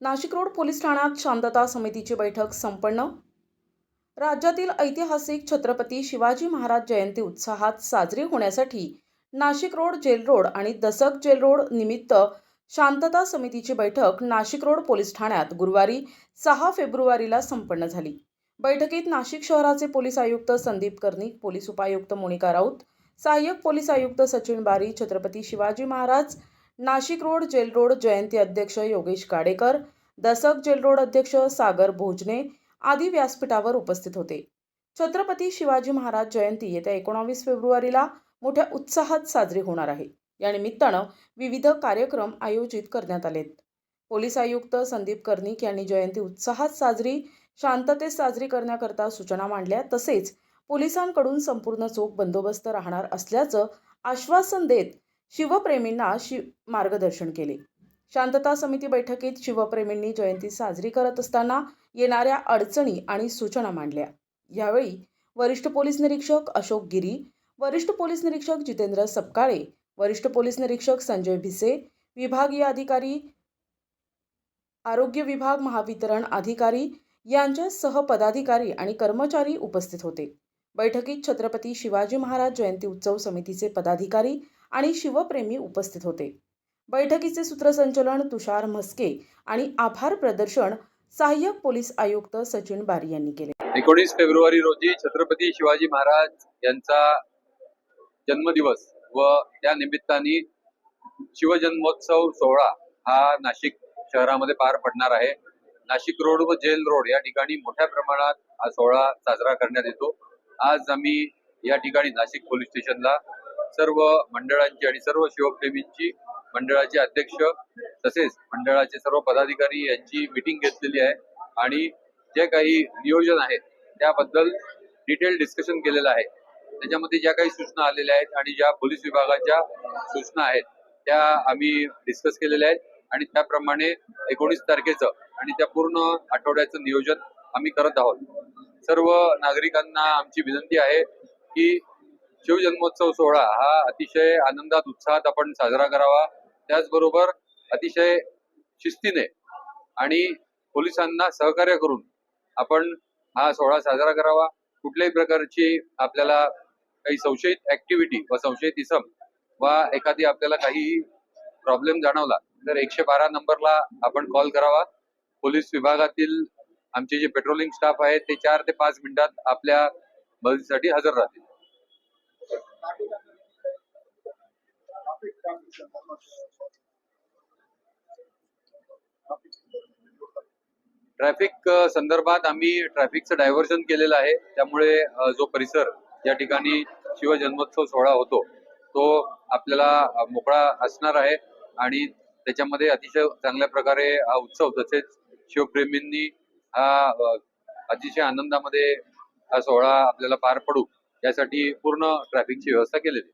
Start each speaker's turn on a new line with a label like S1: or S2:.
S1: Nashik road police ठाण्यात शांतता समितीची बैठक संपन्न. राज्यातील ऐतिहासिक छत्रपती शिवाजी महाराज जयंती उत्साहात साजरी होण्यासाठी नाशिक रोड जेल रोड आणि दसक जेल रोड निमित्त शांतता समितीची बैठक नाशिक रोड पोलीस ठाण्यात गुरुवारी सहा फेब्रुवारीला संपन्न झाली. बैठकीत नाशिक शहराचे पोलीस आयुक्त संदीप कर्णिक पोलीस उपायुक्त मोनिका राऊत सहाय्यक पोलीस आयुक्त Sachin Bari Chhatrapati Shivaji Maharaj Nashik road jail road जयंती अध्यक्ष योगेश काडेकर दसक जेल रोड अध्यक्ष सागर भोजने आदी व्यासपीठावर उपस्थित होते. छत्रपती शिवाजी महाराज जयंती येत्या एकोणावीस फेब्रुवारीला मोठ्या उत्साहात साजरी होणार आहे. या निमित्तानं विविध कार्यक्रम आयोजित करण्यात आलेत. पोलीस आयुक्त संदीप कर्णिक यांनी जयंती उत्साहात साजरी शांततेत साजरी करण्याकरता सूचना मांडल्या तसेच पोलिसांकडून संपूर्ण चोख बंदोबस्त राहणार असल्याचं आश्वासन देत शिवप्रेमींना शिव मार्गदर्शन केले. शांतता समिती बैठकीत शिवप्रेमींनी जयंती साजरी करत असताना येणाऱ्या अडचणी आणि सूचना मांडल्या. यावेळी वरिष्ठ पोलीस निरीक्षक अशोक गिरी वरिष्ठ पोलीस निरीक्षक जितेंद्र सपकाळे वरिष्ठ पोलीस निरीक्षक संजय भिसे विभागीय अधिकारी आरोग्य विभाग महावितरण अधिकारी यांच्यासह पदाधिकारी आणि कर्मचारी उपस्थित होते. बैठकीत छत्रपती शिवाजी महाराज जयंती उत्सव समितीचे पदाधिकारी आणि शिवप्रेमी उपस्थित होते. बैठकीचे सूत्रसंचलन तुषार म्हस्के आणि आभार प्रदर्शन सहाय्यक पोलीस आयुक्त सचिन बारी यांनी केले.
S2: एकोणीस फेब्रुवारी रोजी छत्रपती शिवाजी महाराज यांचा जन्मदिवस व त्या निमित्ताने शिवजन्मोत्सव सोहळा हा नाशिक शहरामध्ये पार पडणार आहे. नाशिक रोड व जेल रोड या ठिकाणी मोठ्या प्रमाणात हा सोहळा साजरा करण्यात येतो. आज आम्ही या ठिकाणी नाशिक पोलीस स्टेशनला सर्व मंडळांची आणि सर्व शिवप्रेमींची मंडळाचे अध्यक्ष तसेच मंडळाचे सर्व पदाधिकारी यांची मिटिंग घेतलेली आहे. आणि जे काही नियोजन आहे त्याबद्दल डिटेल डिस्कशन केलेलं आहे. त्याच्यामध्ये ज्या काही सूचना आलेल्या आहेत आणि ज्या पोलीस विभागाच्या सूचना आहेत त्या आम्ही डिस्कस केलेल्या आहेत. आणि त्याप्रमाणे एकोणीस तारखेचं आणि त्या पूर्ण आठवड्याचं नियोजन आम्ही करत आहोत. सर्व नागरिकांना आमची विनंती आहे की शिवजन्मोत्सव सोहळा हा अतिशय आनंदात उत्साहात आपण साजरा करावा. त्याचबरोबर अतिशय शिस्तीने आणि पोलिसांना सहकार्य करून आपण हा सोहळा साजरा करावा. कुठल्याही प्रकारची आपल्याला काही संशयित ऍक्टिव्हिटी व संशयित इसम वा एखादी आपल्याला काही प्रॉब्लेम जाणवला तर एकशे बारा नंबरला आपण कॉल करावा. पोलीस विभागातील आमचे जे पेट्रोलिंग स्टाफ आहेत ते चार ते पाच मिनिटात आपल्या मदतीसाठी हजर राहतील. ट्रॅफिक uh, संदर्भात आम्ही ट्रॅफिकचं डायव्हर्जन केलेलं आहे. त्यामुळे uh, जो परिसर या ठिकाणी शिवजन्मोत्सव सोहळा होतो तो आपल्याला uh, मोकळा असणार आहे. आणि त्याच्यामध्ये अतिशय चांगल्या प्रकारे हा उत्सव तसेच शिवप्रेमींनी हा अतिशय आनंदामध्ये हा सोहळा आपल्याला पार पडू यासाठी पूर्ण ट्रॅफिकची व्यवस्था केलेली